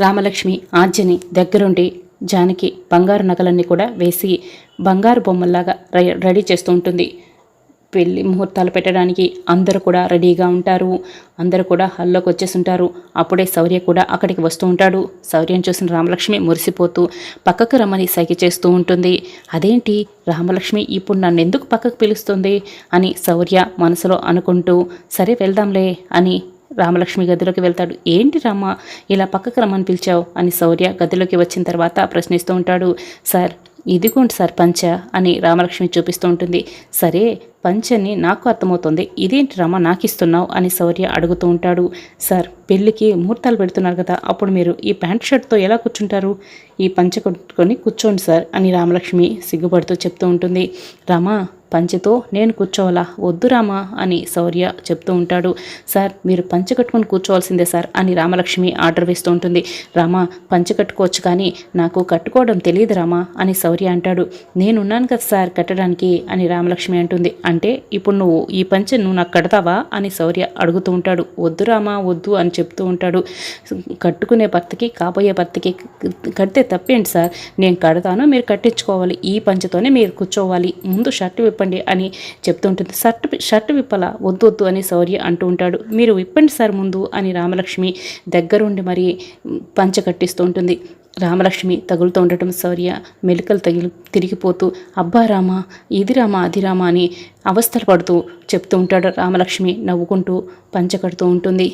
రామలక్ష్మి ఆజ్యని దగ్గరుండి జానకి బంగారు నగలన్నీ కూడా వేసి బంగారు బొమ్మల్లాగా రె- రెడీ చేస్తూ ఉంటుంది. పెళ్ళి ముహూర్తాలు పెట్టడానికి అందరూ కూడా రెడీగా ఉంటారు. అందరూ కూడా హల్లోకి వచ్చేసి ఉంటారు అప్పుడే శౌర్య కూడా అక్కడికి వస్తూ ఉంటాడు. శౌర్యం చూసిన రామలక్ష్మి మురిసిపోతూ పక్కకు రమ్మని సైగ చేస్తూ ఉంటుంది. అదేంటి? రామలక్ష్మి ఇప్పుడు నన్ను ఎందుకు పక్కకు పిలుస్తుంది? అని శౌర్య మనసులో అనుకుంటూ సరే వెళ్దాంలే అని రామలక్ష్మి గదిలోకి వెళ్తాడు. ఏంటి రామ ఇలా పక్కకు రమ్మని పిలిచావు? అని శౌర్య గదిలోకి వచ్చిన తర్వాత ప్రశ్నిస్తూ ఉంటాడు. సార్ ఇదిగోండి సార్ పంచ అని రామలక్ష్మి చూపిస్తూ ఉంటుంది. సరే పంచని నాకు అర్థమవుతుంది. ఇదేంటి రామ నాకు ఇస్తున్నావు అని శౌర్య అడుగుతూ ఉంటాడు. సార్ పెళ్ళికి ముహూర్తాలు పెడుతున్నారు కదా అప్పుడు మీరు ఈ ప్యాంట్ షర్ట్తో ఎలా కూర్చుంటారు? ఈ పంచ కొట్టుకొని కూర్చోండి సార్ అని రామలక్ష్మి సిగ్గుపడుతూ చెప్తూ ఉంటుంది. రామా పంచెతో నేను కూర్చోవాలా? వద్దు రామా అని శౌర్య చెప్తూ ఉంటాడు. సార్ మీరు పంచె కట్టుకొని కూర్చోవాల్సిందే సార్ అని రామలక్ష్మి ఆర్డర్ వేస్తూ ఉంటుంది. రామా పంచె కట్టుకోవచ్చు కానీ నాకు కట్టుకోవడం తెలియదు రామా అని శౌర్య అంటాడు. నేనున్నాను కదా సార్ కట్టడానికి అని రామలక్ష్మి అంటుంది. అంటే ఇప్పుడు నువ్వు ఈ పంచె నువ్వు నాకు కడతావా అని శౌర్య అడుగుతూ ఉంటాడు. వద్దు రామా వద్దు అని చెప్తూ ఉంటాడు. కట్టుకునే భర్తకి కాబోయే భర్తకి కడితే తప్పేంటి సార్? నేను కడతాను మీరు కట్టించుకోవాలి. ఈ పంచతోనే మీరు కూర్చోవాలి. ముందు షర్ట్ విప్పండి. అని చెప్తూ ఉంటుంది. షర్ట్ షర్ట్ విప్పలా వద్దు వద్దు అని శౌర్య అంటూ ఉంటాడు. మీరు విప్పండి సార్ ముందు అని రామలక్ష్మి దగ్గరుండి మరి పంచ కట్టిస్తూ ఉంటుంది. రామలక్ష్మి తగులుతూ ఉండటం శౌర్య మెలికలు తగిలి తిరిగిపోతూ అబ్బా రామా ఇది రామా అది రామా అని అవస్థలు పడుతూ చెప్తూ ఉంటాడు రామలక్ష్మి నవ్వుకుంటూ పంచె కడుతూ ఉంటుంది.